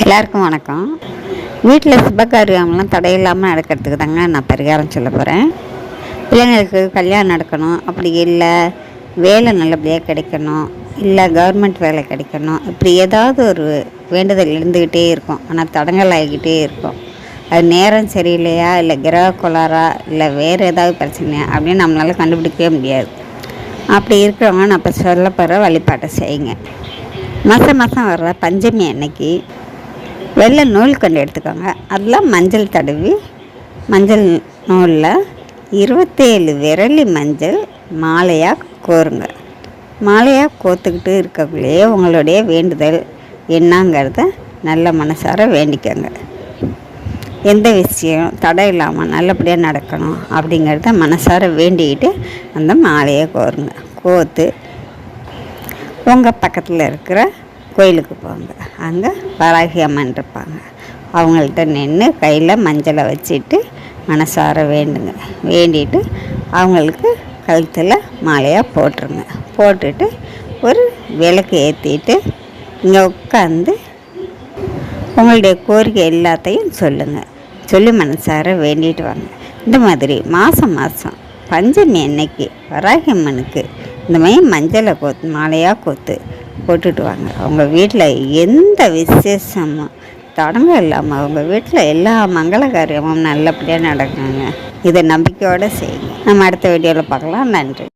எல்லாருக்கும் வணக்கம். வீட்டில் சுபகாரியம்லாம் தடையில்லாமல் நடக்கிறதுக்கு தாங்க நான் பரிகாரம் சொல்ல போகிறேன் பிள்ளைங்களுக்கு கல்யாணம் நடக்கணும் அப்படி இல்லை வேலை நல்லபடியாக கிடைக்கணும் இல்லை கவர்மெண்ட் வேலை கிடைக்கணும் இப்படி ஏதாவது ஒரு வேண்டுதல் இருந்துக்கிட்டே இருக்கும். ஆனால் தடங்கள் ஆகிக்கிட்டே இருக்கும். அது நேரம் சரியில்லையா இல்லை கிரக கோளாறா இல்லை வேறு ஏதாவது பிரச்சனையா அப்படின்னு நம்மளால் கண்டுபிடிக்கவே முடியாது. அப்படி இருக்கிறவங்க நான் இப்போ சொல்ல போகிற வழிபாட்டை செய்யுங்க. மாதம் மாதம் வர்ற பஞ்சமி அன்னைக்கு வெள்ளை நூல் கொண்டு எடுத்துக்கோங்க. அதில் மஞ்சள் தடவி மஞ்சள் நூலில் இருபத்தேழு விரலி மஞ்சள் மாலையாக கோருங்க. மாலையாக கோத்துக்கிட்டு இருக்கக்குள்ளேயே உங்களுடைய வேண்டுதல் என்னங்கிறத நல்ல மனசார வேண்டிக்கோங்க. எந்த விஷயம் தடை இல்லாமல் நல்லபடியாக நடக்கணும் அப்படிங்கிறத மனசார வேண்டிக்கிட்டு அந்த மாலையை கோருங்க. கோத்து உங்கள் பக்கத்தில் இருக்கிற கோயிலுக்கு போங்க. அங்கே வராகி அம்மன் இருப்பாங்க. அவங்கள்ட்ட நின்று கையில் மஞ்சளை வச்சுட்டு மனசார வேண்டுங்க. வேண்டிட்டு அவங்களுக்கு கழுத்தில் மாலையாக போட்டுருங்க. போட்டுட்டு ஒரு விளக்கு ஏற்றிட்டு இங்கே உட்காந்து உங்களுடைய கோரிக்கை எல்லாத்தையும் சொல்லுங்கள் சொல்லி மனசார வேண்டிட்டு வாங்க. இந்த மாதிரி மாதம் மாதம் பஞ்சமி அன்னைக்கு வராகி அம்மனுக்கு இந்த மாதிரி மஞ்சளை கோத்து மாலையாக கோத்து போட்டுட்டு வாங்க. அவங்க வீட்டில் எந்த விசேஷமும் தடங்க இல்லாமல் அவங்க வீட்டில் எல்லா மங்கள காரியமும் நல்லபடியாக நடக்குங்க. இதை நம்பிக்கையோடு செய்யுங்க. நம்ம அடுத்த வீடியோவில் பார்க்கலாம். நன்றி.